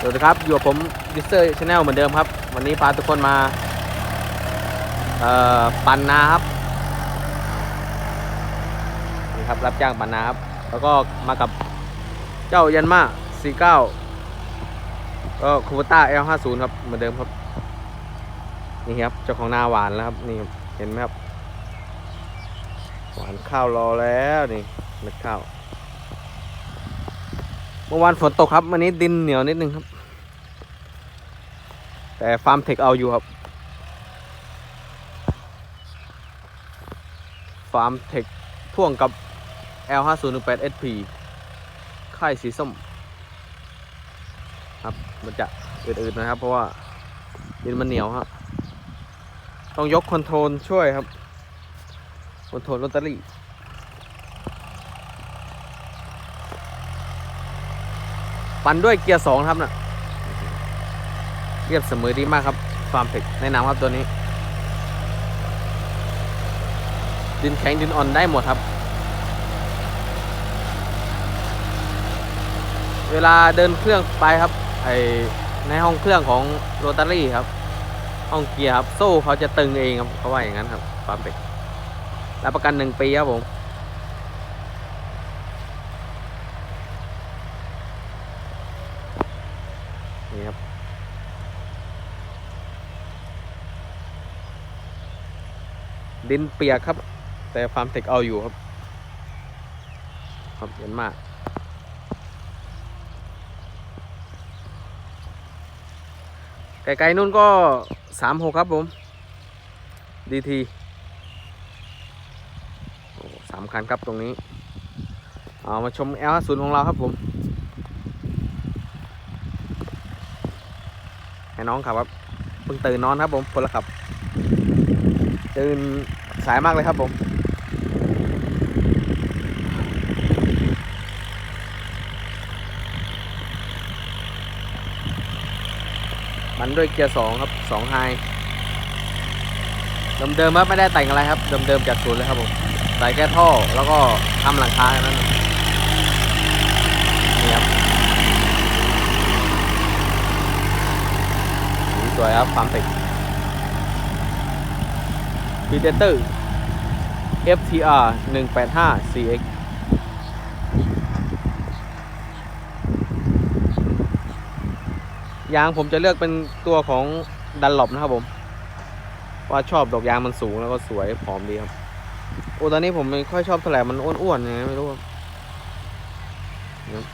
สวัสดีครับ อยู่กับผมดิสเซอร์ชาแนลเหมือนเดิมครับ วันนี้พาทุกคนมา เอ่อ ปั่นนาครับ นี่ครับ รับจ้างปั่นนาครับ แล้วก็มากับเจ้ายันมา49ก็คูเปต้า L50 ครับ เหมือนเดิมครับ นี่ครับ เจ้าของนาหวานแล้วครับ นี่เห็นไหมครับ หวานข้าวรอแล้วนี่เม็ดข้าว เมื่อวานฝนตกครับวันนี้ดินเหนียวนิดนึงครับ แต่ฟาร์มเทคเอาอยู่ครับ ฟาร์มเทคพ่วงกับ L5018 SP ค่ายสีส้ม ครับมันจะอืดๆนะครับ เพราะว่าดินมันเหนียวครับต้องยกคอนโทรลช่วยครับคอนโทรลลอตเตอรี่ ปั่นด้วยเกียร์สองครับนะเรียบเสมอดีมากครับฟาร์มเทคแนะนำครับตัวนี้ ดินแข็งดินอ่อนได้หมดครับ เวลาเดินเครื่องไปครับไอในห้องเครื่องของโรตารี่ครับ ห้องเกียร์ครับ โซ่เขาจะตึงเองครับเขาว่าอย่างนั้นครับฟาร์มเทครับประกันหนึ่งปีครับผม นี่ครับ ดินเปียกครับ แต่ฟาร์มเทคเอาอยู่ครับครับเย็นมาก ไกลๆนู่นก็สามหกครับผมดีทีสามคันครับตรงนี้ เอามาชม L50 ของเราครับผม ให้น้องขับครับ เพิ่งตื่นนอนครับผมคนละขับ ตื่นสายมากเลยครับผม มันด้วยเกียร์สองครับสองไฮเดิมๆครับไม่ได้แต่งอะไรครับ เดิมๆจากศูนย์เลยครับผมใส่แค่ท่อแล้วก็ทำหลังคาแค่นั้นนี่ครับสีสวยครับฟามเทค Predator FTR 185 CX ยางผมจะเลือกเป็นตัวของดันหลบนะครับผม ว่าชอบดอกยางมันสูงแล้วก็สวยผอมดีครับ โอ้ตอนนี้ผมไม่ค่อยชอบเท่าไหร่มันอ้วนๆไงไม่รู้ครับ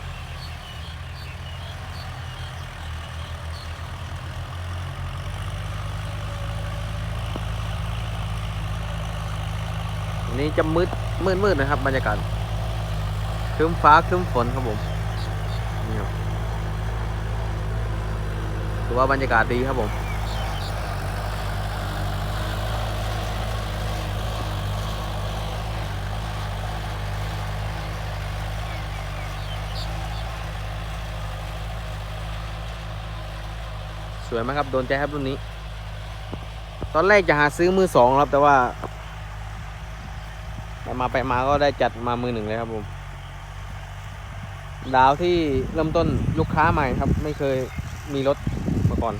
นี้จะมืดมืดมืดนะครับ บรรยากาศครึ้มฟ้าครึ้มฝนครับผมนี่ครับถือว่าบรรยากาศดีครับผมสวยไหมครับ โดนใจครับรุ่นนี้ ตอนแรกจะหาซื้อมือสองครับ แต่ว่า ไปมาไปมาก็ได้จัดมามือหนึ่งเลยครับผม ดาวที่เริ่มต้นลูกค้าใหม่ครับ ไม่เคยมีรถมาก่อน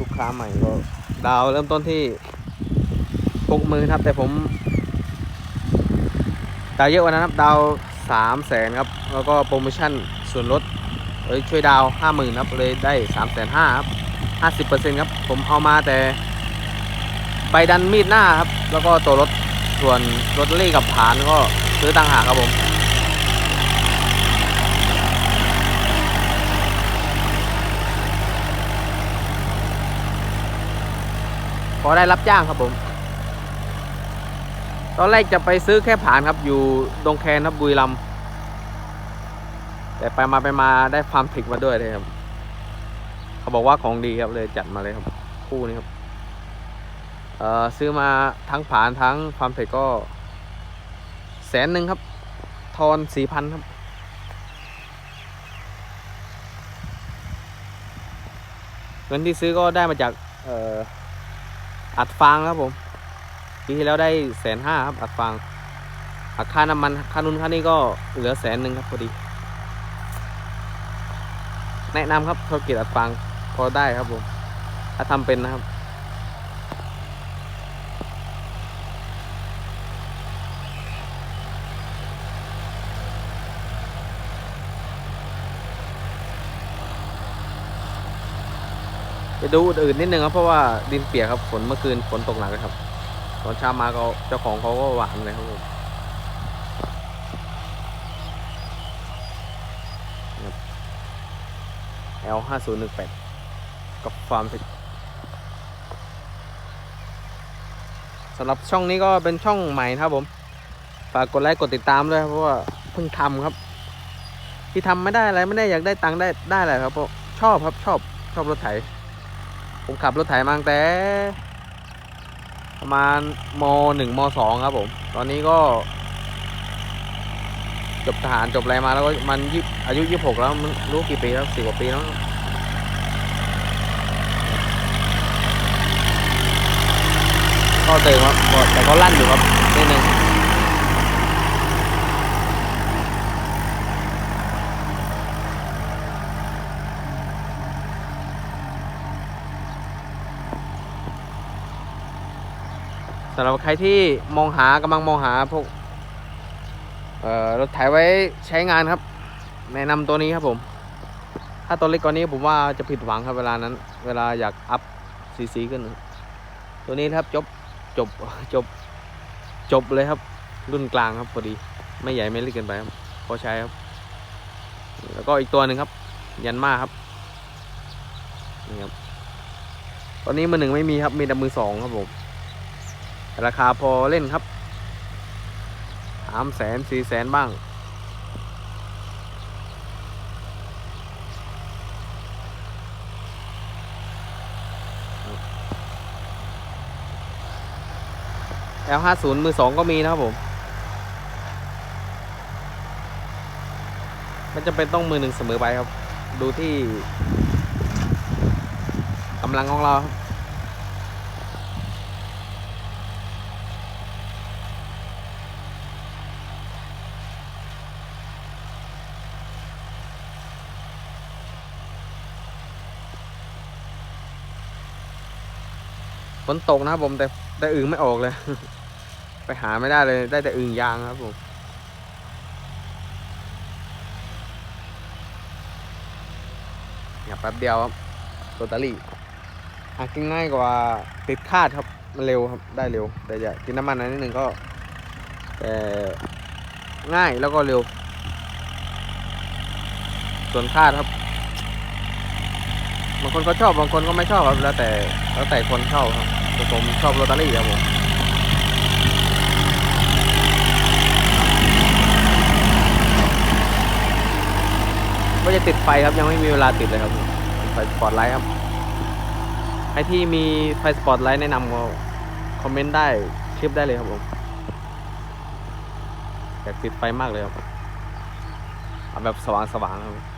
ลูกค้าใหม่ก็ ดาวเริ่มต้นที่หกมือครับ แต่ผม ดาวเยอะกวันนั้นครับ ดาวสามแสนครับ แล้วก็โปรโมชั่นส่วนลดเอ้ยช่วยดาวห้าหมื่นครับ เลยได้สามแสนห้าครับห้าสิบเปอร์เซ็นต์ครับ ผมเอามาแต่ใบดันมีดหน้าครับ แล้วก็ตัวรถ ส่วนรถลี่กับผานก็ซื้อต่างหากครับผม พอได้รับจ้างครับผม ตอนแรกจะไปซื้อแค่ผานครับ อยู่ดงแคนครับบุรีรัมย์แต่ไปมาไปมาได้ฟาร์มเทคมาด้วยเลยครับ เขาบอกว่าของดีครับเลยจัดมาเลยครับ คู่นี้ครับ เอ่อซื้อมาทั้งผานทั้งฟามเทคก็แสนหนึ่งครับ ทอนสี่พันครับ เงินที่ซื้อก็ได้มาจากเอ่ออัดฟางครับผมปีที่แล้วได้แสนห้าครับ อัดฟางหักค่าน้ำมันค่านุนค่านี้ก็เหลือแสนหนึ่งครับพอดี แนะนำครับธุรกิจอัดฟางพอได้ครับผมถ้าทำเป็นนะครับ ดูอื่นนิดนึงครับเพราะว่าดินเปียกครับฝนเมื่อคืนฝนตกหนักเลยครับ ตอนเช้ามาก็เจ้าของเขาก็หวานเลยครับผมครับ L ห้าศูนย์หนึ่งแปดกับฟาร์มเทคสำหรับช่องนี้ก็เป็นช่องใหม่ครับผมฝากกดไลค์กดติดตามด้วยครับเพราะว่าเพิ่งทำครับ ที่ทำไม่ได้อะไรไม่ได้อยากได้ตังค์ได้ได้อะไรครับเพราะชอบครับชอบชอบรถไถ ผมขับรถไถมาตั้งแต่ ประมาณมหนึ่งมสองครับผม ตอนนี้ก็ จบทหารจบอะไรมาแล้วก็มันยี่อายุยี่หกแล้วมันรู้กี่ปีแล้วสิบกว่าปีแล้วก็เติมครับแต่ก็ลั่นอยู่ครับนิดนึง สำหรับใครที่มองหากำลังมองหาพวกเอ่อรถไถไว้ใช้งานครับ แนะนำตัวนี้ครับผม ถ้าตัวเล็กกว่านี้ผมว่าจะผิดหวังครับเวลานั้น เวลาอยากอัพซีซีขึ้น ตัวนี้ครับจบจบจบจบเลยครับ รุ่นกลางครับพอดี ไม่ใหญ่ไม่เล็กเกินไปครับพอใช้ครับ แล้วก็อีกตัวหนึ่งครับ ยันมาครับนี่ครับตอนนี้มือหนึ่งไม่มีครับมีแต่มือสองครับผม ราคาพอเล่นครับสามแสนสี่แสนบ้าง L ห้าศูนย์มือสองก็มีนะครับผมไม่จำเป็นต้องมือหนึ่งเสมอไปครับ ดูที่กำลังของเราครับ ฝนตกนะครับผมแต่แต่อึ่งไม่ออกเลย ไปหาไม่ได้เลยได้แต่อึ่งยางครับผมอย่าแป๊บเดียวครับโรตารี่หากินง่ายกว่าติดคาดครับมันเร็วครับได้เร็ว แต่อย่ากินน้ำมันนิดนึงก็แต่ง่ายแล้วก็เร็ว ส่วนคาดครับบางคนก็ชอบบางคนก็ไม่ชอบครับแล้วแต่แล้วแต่คนชอบครับ ผมชอบโรตารี่ครับผมก็จะติดไฟครับยังไม่มีเวลาติดเลยครับไฟสปอตไลท์ครับใครที่มีไฟสปอตไลท์แนะนำก็คอมเมนต์ได้คลิปได้เลยครับผมอยากติดไฟมากเลยครับเอาแบบสว่างๆครับ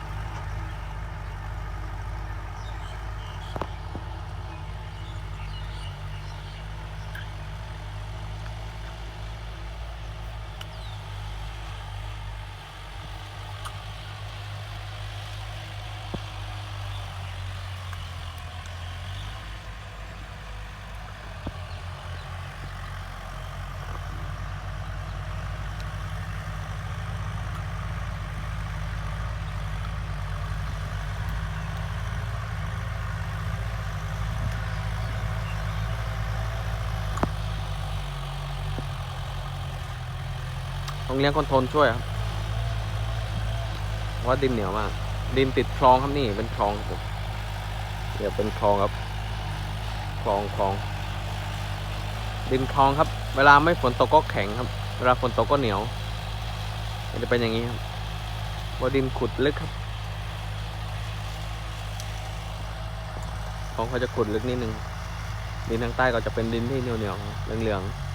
ต้องเลี้ยงคอนโทรลช่วยครับเพราะว่าดินเหนียวมาก ดินติดคลองครับนี่เป็นคลองครับผมเดี๋ยวเป็นคลองครับคลองคลอง ดินคลองครับ เวลาไม่ฝนตกก็แข็งครับ เวลาฝนตกก็เหนียวมันจะเป็นอย่างนี้ครับเพราะดินขุดลึกครับคลองเขาจะขุดลึกนิดนึงดินทางใต้ก็จะเป็นดินที่เหนียวเหนียวๆเหลืองๆ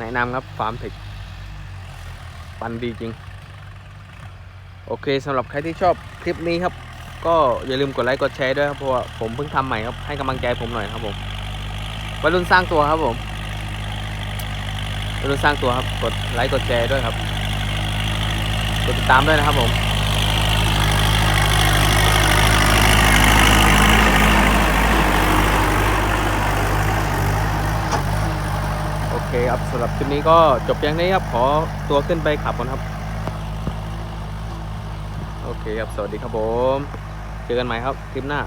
แนะนำครับฟาร์มเทคปันดีจริง โอเคสำหรับใครที่ชอบคลิปนี้ครับ ก็อย่าลืมกดไลค์กดแชร์ด้วยครับเพราะว่าผมเพิ่งทำใหม่ครับ ให้กำลังใจผมหน่อยครับผมวัยรุ่นสร้างตัวครับผมวัยรุ่นสร้างตัวครับ กดไลค์กดแชร์ด้วยครับ กดติดตามด้วยนะครับผม โอเค ครับสำหรับคลิปนี้ก็จบเพียงนี้ครับ ขอตัวขึ้นไปขับก่อนครับ โอเคครับ สวัสดีครับผม เจอกันใหม่ครับ คลิปหน้า